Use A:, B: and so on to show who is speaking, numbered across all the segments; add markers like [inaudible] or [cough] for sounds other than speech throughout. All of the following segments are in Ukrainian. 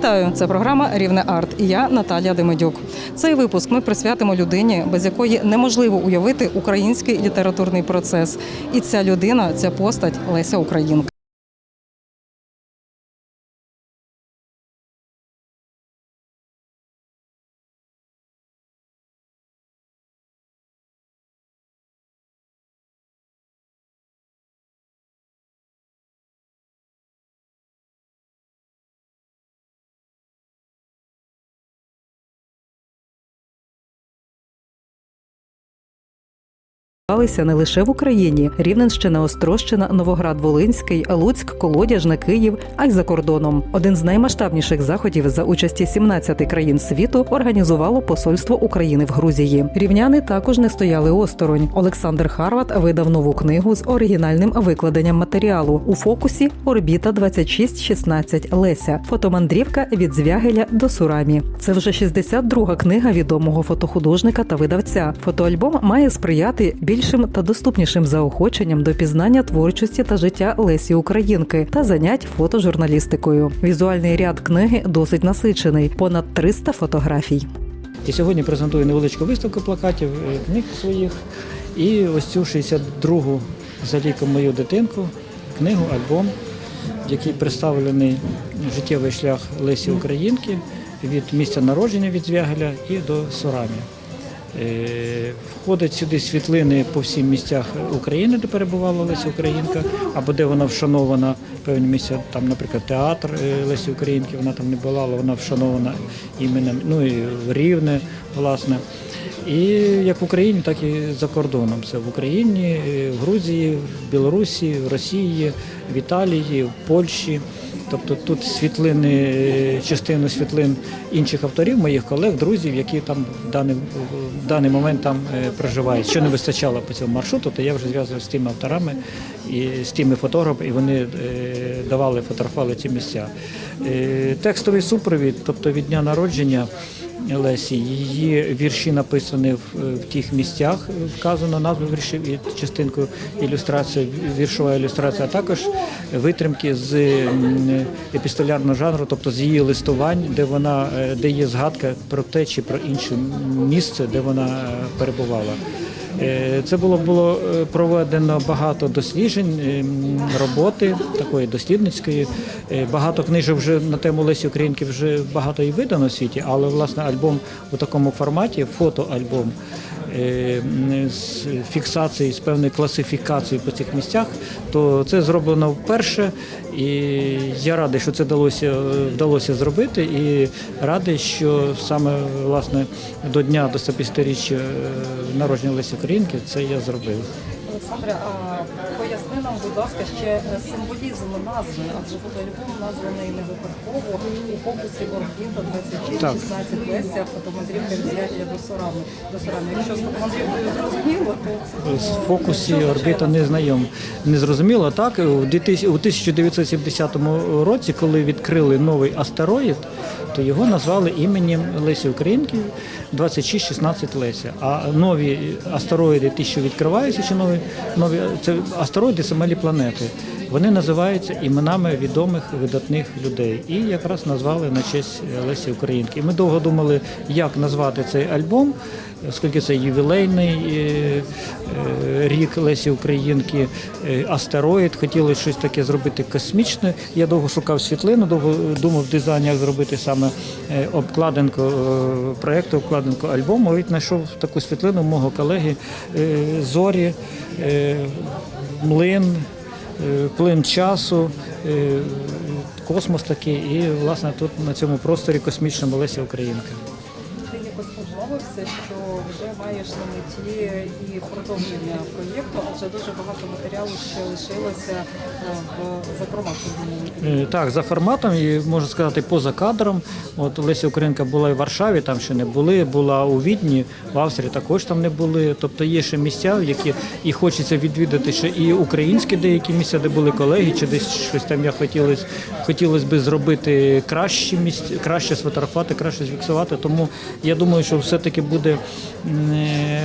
A: Вітаю! Це програма Рівне Арт. І я Наталія Демидюк. Цей випуск ми присвятимо людині, без якої неможливо уявити український літературний процес. І ця людина, ця постать Леся Українка. Алися не лише в Україні: Рівненщина, Острощина, Новоград Волинський, Луцьк, Колодяжне, Київ, а й за кордоном. Один з наймасштабніших заходів за участі 17 країн світу організувало посольство України в Грузії. Рівняни також не стояли осторонь. Олександр Харват видав нову книгу з оригінальним викладенням матеріалу у фокусі Орбіта 2616 Леся. Фотомандрівка від Звягеля до Сурамі. Це вже 62-га книга відомого фотохудожника та видавця. Фотоальбом має сприяти більшим та доступнішим заохоченням до пізнання творчості та життя Лесі Українки та занять фотожурналістикою. Візуальний ряд книги досить насичений, понад 300 фотографій.
B: І сьогодні презентую невеличку виставку плакатів, е, книг своїх. І ось цю 62-гу за ліком мою дитинку, книгу, альбом, який представлений життєвий шлях Лесі Українки від місця народження від Звягеля і до Сорамі. Е, Входять сюди світлини по всім місцях України, де перебувала Леся Українка, або де вона вшанована, певні місця, там, наприклад, театр е, Лесі Українки, вона там не була, але вона вшанована іменем, ну і Рівне, власне. І як в Україні, так і за кордоном. Це в Україні, е, в Грузії, в Білорусі, в Росії, в Італії, в Польщі. Тобто тут світлини, частину світлин інших авторів, моїх колег, друзів, які там в даний, в даний момент там е, проживають. Що не вистачало по цьому маршруту, то я вже зв'язував з тими авторами і з тими фотографами, і вони е, давали, фотографували ці місця. Е, Текстовий супровід, тобто від дня народження. Лесі. Її вірші написані в, в тих місцях, вказано назву віршів і частинку ілюстрації, віршова ілюстрація, а також витримки з епістолярного жанру, тобто з її листувань, де вона е, де є згадка про те чи про інше місце, де вона е, перебувала. Е, Це було було е, проведено багато досліджень, е, роботи такої дослідницької. Багато книжок вже на тему Лесі Українки вже багато і видано в світі, але власне альбом у такому форматі, фотоальбом з фіксації, з певної класифікації по цих місцях, то це зроблено вперше. І я радий, що це вдалося, вдалося зробити, і радий, що саме власне до дня до 150-річчя е, народження Лесі Українки це я зробив.
A: Олександре, нам, будь ласка, ще е, символізм назви, адже фотоальбом названий не випадково у фокусі Орбіта 2616 Леся, фотомандрівка Звягеля до Сорами. До Сорами. Якщо з фотомандрівкою зрозуміло, то
B: З фокусі орбіта не знайом. Не зрозуміло так. У 2000 у 1970 році, коли відкрили новий астероїд, то його назвали іменем Лесі Українки 2616 Леся. А нові астероїди, ті, що відкриваються, чи нові нові це астероїди, це малі планети. Вони називаються іменами відомих видатних людей. І якраз назвали на честь Лесі Українки. І ми довго думали, як назвати цей альбом, оскільки це ювілейний е, е, рік Лесі Українки, е, астероїд. Хотіли щось таке зробити космічне. Я довго шукав світлину, довго думав в дизайні, як зробити саме е, обкладинку е, проєкту, обкладинку альбому. І знайшов таку світлину мого колеги е, Зорі, е, Млин. Е, плин часу, е, космос такий, і власне тут на цьому просторі космічному Леся Українка.
A: Вже маєш на меті і продовження проєкту, адже дуже багато матеріалу ще лишилося е, в закромах.
B: Е, Так, за форматом і можу сказати поза кадром. От Леся Українка була і в Варшаві, там ще не були, була у Відні, в Австрії також там не були. Тобто є ще місця, які і хочеться відвідати ще і українські деякі місця, де були колеги, чи десь щось там я хотілося хотілося би зробити кращі місця, краще сфотографувати, краще зфіксувати. Тому я думаю, що все-таки буде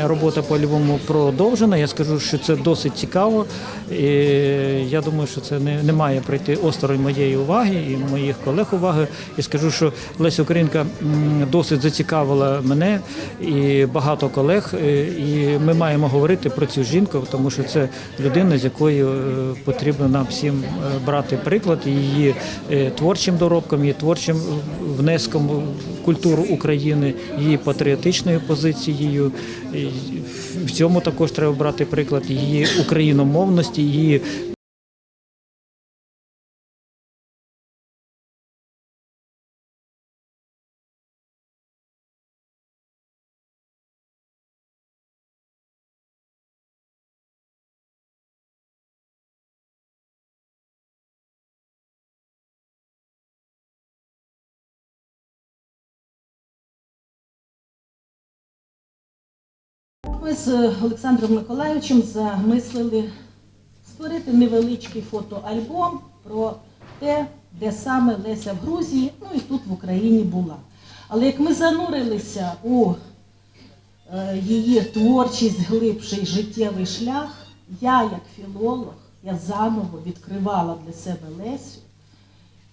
B: робота по альбому продовжена. Я скажу, що це досить цікаво. І я думаю, що це не, не має пройти осторонь моєї уваги і моїх колег уваги. І скажу, що Леся Українка досить зацікавила мене і багато колег. е, І ми маємо говорити про цю жінку, тому що це людина, з якою е, потрібно нам всім е, брати приклад її е, творчим доробком, її творчим внеском культуру України, її патріотичною позицією. В цьому також треба брати приклад її україномовності, її
C: Ми з Олександром Миколайовичем замислили створити невеличкий фотоальбом про те, де саме Леся в Грузії, ну і тут в Україні була. Але як ми занурилися у е, її творчість, глибший життєвий шлях, я, як філолог, я заново відкривала для себе Лесю.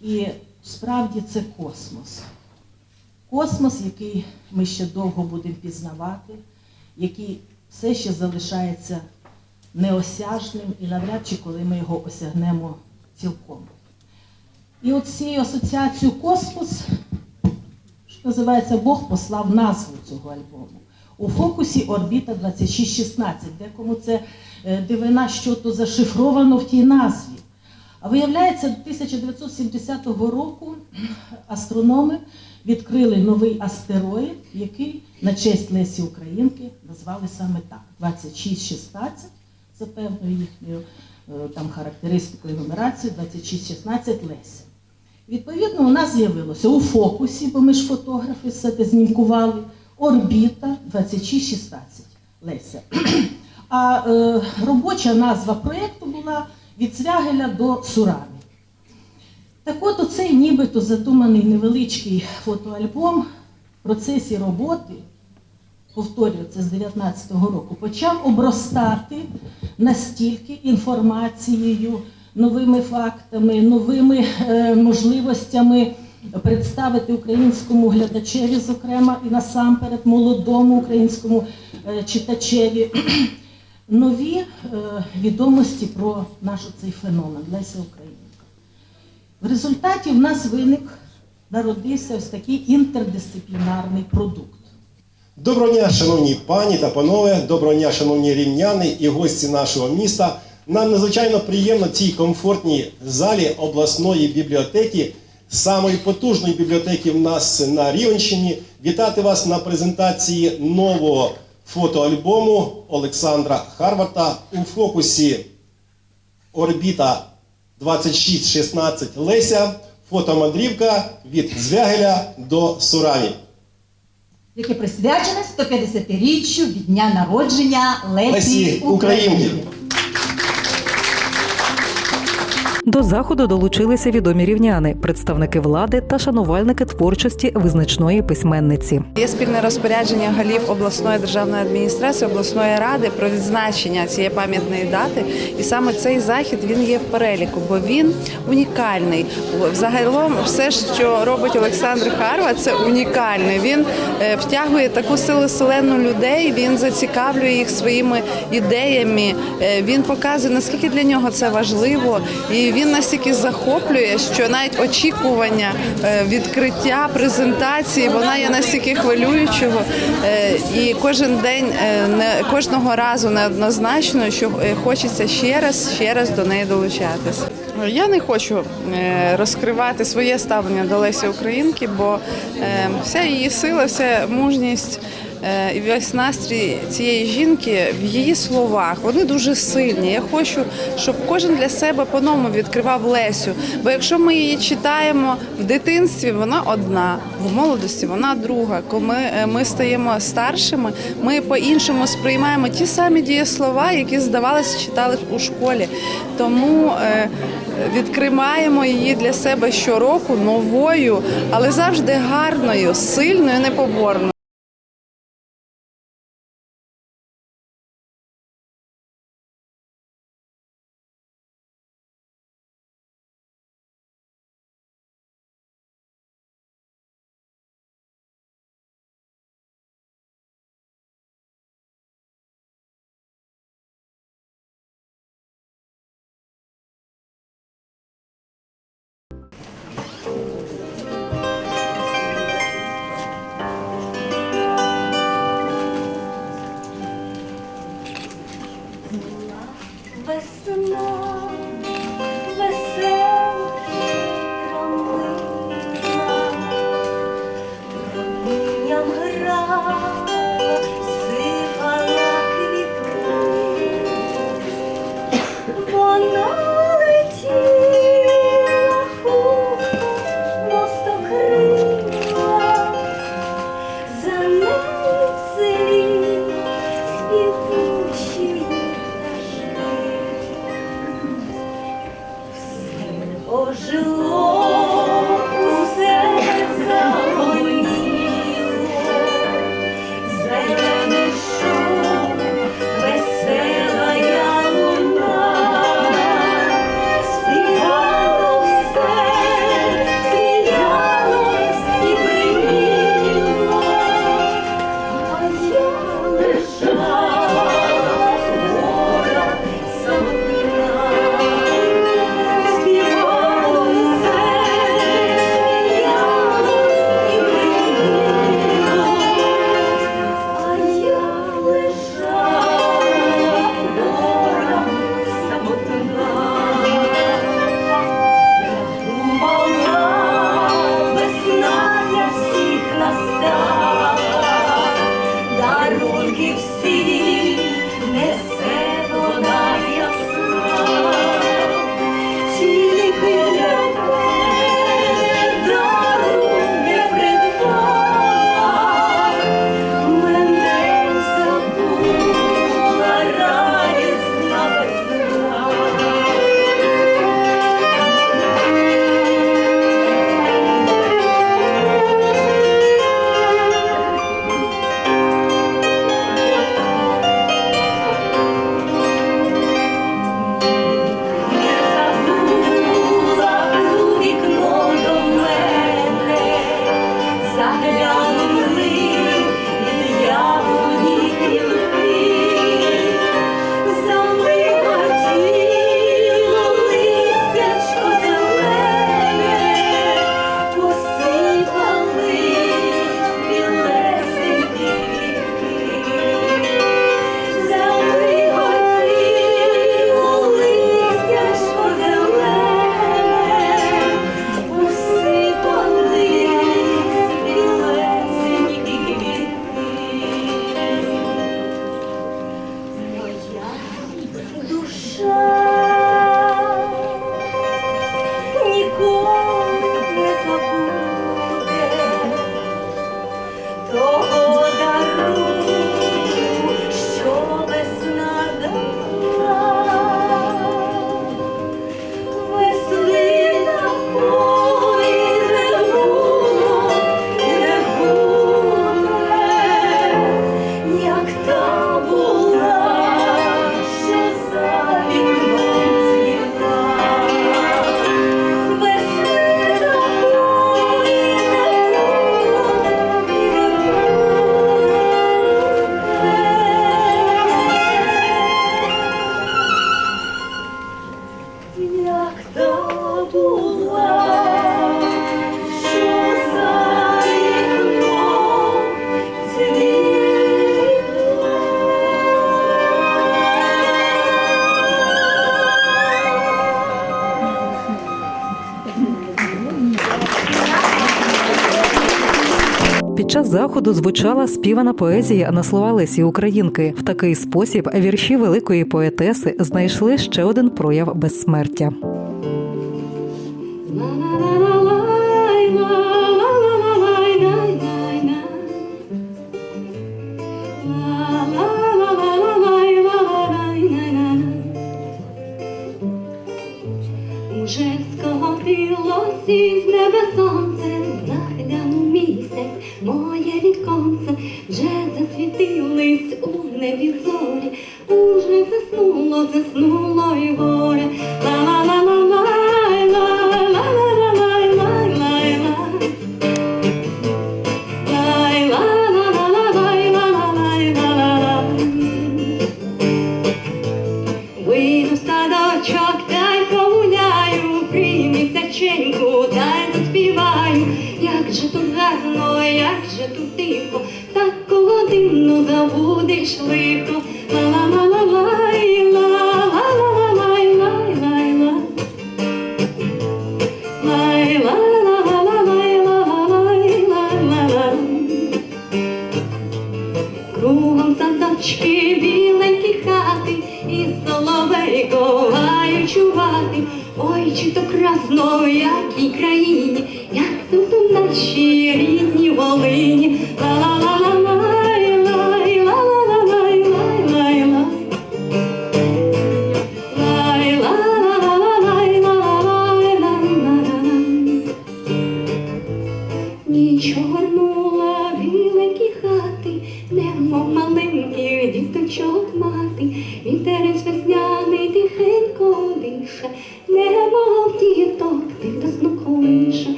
C: І справді це космос. Космос, який ми ще довго будемо пізнавати, який все ще залишається неосяжним і навряд чи коли ми його осягнемо цілком. І от цією асоціацією космос, що називається, Бог послав назву цього альбому. У фокусі орбіта 2616. Декому це е, дивина, що то зашифровано в тій назві. А виявляється, 1970 року астрономи відкрили новий астероїд, який на честь Лесі Українки назвали саме так: 2616, за певною їхньою е, там характеристикою нумерацією, 2616 Леся. Відповідно, у нас з'явилося у фокусі, бо ми ж фотографи все це знімкували, орбіта 2616 Леся. [clears throat] А е, робоча назва проєкту була від Цвягеля до Сурамі. Так от оцей нібито задуманий невеличкий фотоальбом в процесі роботи, повторюю, це з 19-го року, почав обростати настільки інформацією, новими фактами, новими е, можливостями представити українському глядачеві, зокрема, і насамперед молодому українському е, читачеві [clears throat] нові е, відомості про наш цей феномен Леся Українка. В результаті в нас виник, народився ось такий інтердисциплінарний продукт.
D: Доброго дня, шановні пані та панове, доброго дня, шановні рівняни і гості нашого міста. Нам надзвичайно приємно в цій комфортній залі обласної бібліотеки, самої потужної бібліотеки в нас на Рівенщині, вітати вас на презентації нового фотоальбому Олександра Харварта у фокусі Орбіта 2616 Леся. Фотомандрівка від Звягеля до Сураві.
E: яке присвячене 150-річчю від дня народження Лесі,
D: Лесі
E: Українки.
A: До заходу долучилися відомі рівняни, представники влади та шанувальники творчості визначної письменниці.
F: Є спільне розпорядження голів обласної державної адміністрації, обласної ради про відзначення цієї пам'ятної дати. І саме цей захід він є в переліку, бо він унікальний. Взагалом, все, що робить Олександр Харва, це унікальне. Він е, втягує таку силу селену людей. Він зацікавлює їх своїми ідеями. Е, Він показує наскільки для нього це важливо, і він настільки захоплює, що навіть очікування е, відкриття презентації вона є настільки хвилюючого, Е, і кожен день е, кожного разу неоднозначно, що хочеться ще раз, ще раз до неї долучатись. Я не хочу розкривати своє ставлення до Лесі Українки, бо вся її сила, вся мужність. Е, І весь настрій цієї жінки в її словах вони дуже сильні. Я хочу, щоб кожен для себе по-новому відкривав Лесю. Бо якщо ми її читаємо в дитинстві, вона одна, в молодості вона друга. Коли ми, е, ми стаємо старшими, ми по-іншому сприймаємо ті самі дієслова, які здавалося, читали у школі. Тому е, відкриваємо її для себе щороку новою, але завжди гарною, сильною, непоборною.
A: Basına час заходу звучала співана поезія на слова Лесі Українки. В такий спосіб вірші великої поетеси знайшли ще один прояв безсмертя.
G: Засвітились у небі зорі, уже заснуло, заснуло й горе. Забудеш лихо.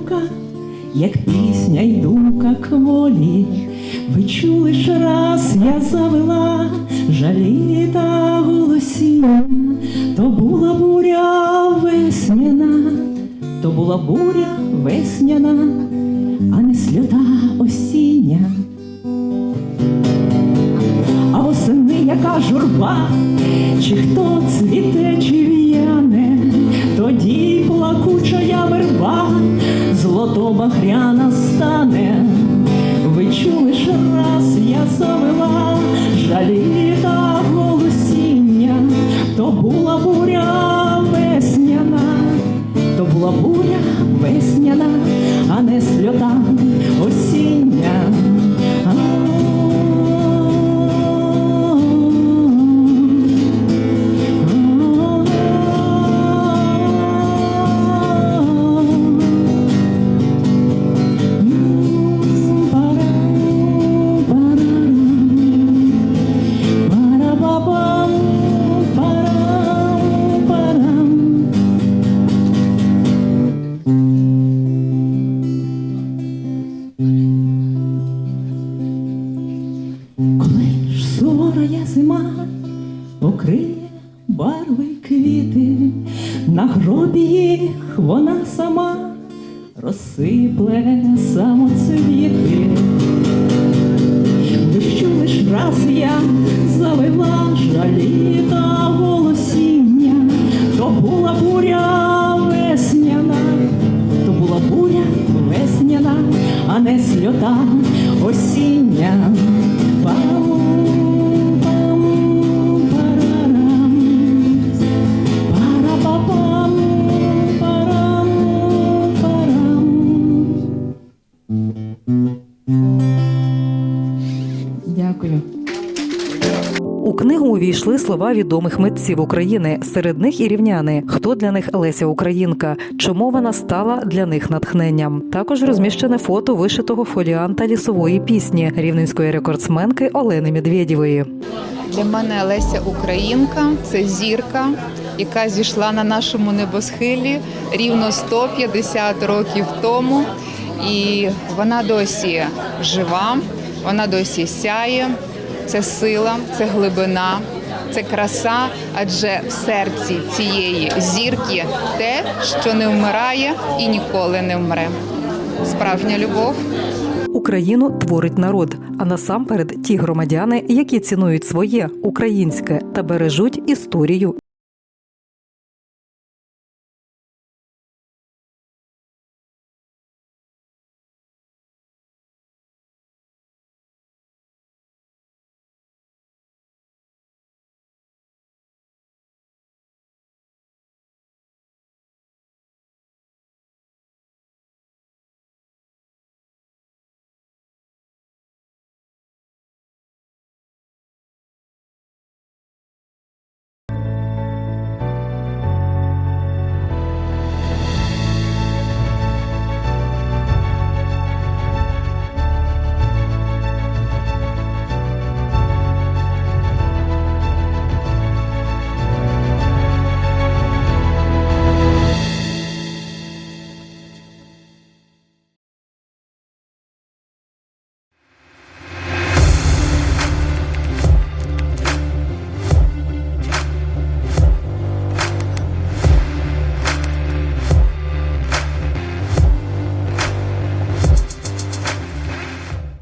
H: Рука, як пісня й думка кволі? Ви чули ж раз я завела жалі та голосіння, то була буря весняна, то була буря весняна, а не сльота осіння. А восени яка журба, чи хто цвіте, чи в'яне, злото-бахряна стане. Ви чули ж раз я завела жалі та голосіння, то була буря весняна, то була буря весняна, а не сльота сувора зима покриє барви квіти, на гробі їх вона сама розсипле самоцвіти. Ви що лиш раз я завела жалі та голосіння, то була буря весняна, то була буря весняна, а не сльота осіння. Пам,
A: У книгу увійшли слова. слова відомих митців України. Серед них і рівняни. Хто для них Леся Українка? Чому вона стала для них натхненням? Також розміщене фото вишитого фоліанта лісової пісні рівненської рекордсменки Олени Медведєвої.
F: Для мене Леся Українка це зірка, яка зійшла на нашому небосхилі рівно 150 років тому. І вона досі жива, вона досі сяє. Це сила, це глибина, це краса, адже в серці цієї зірки те, що не вмирає і ніколи не вмре. Справжня любов.
A: Україну творить народ, а насамперед ті громадяни, які цінують своє українське та бережуть історію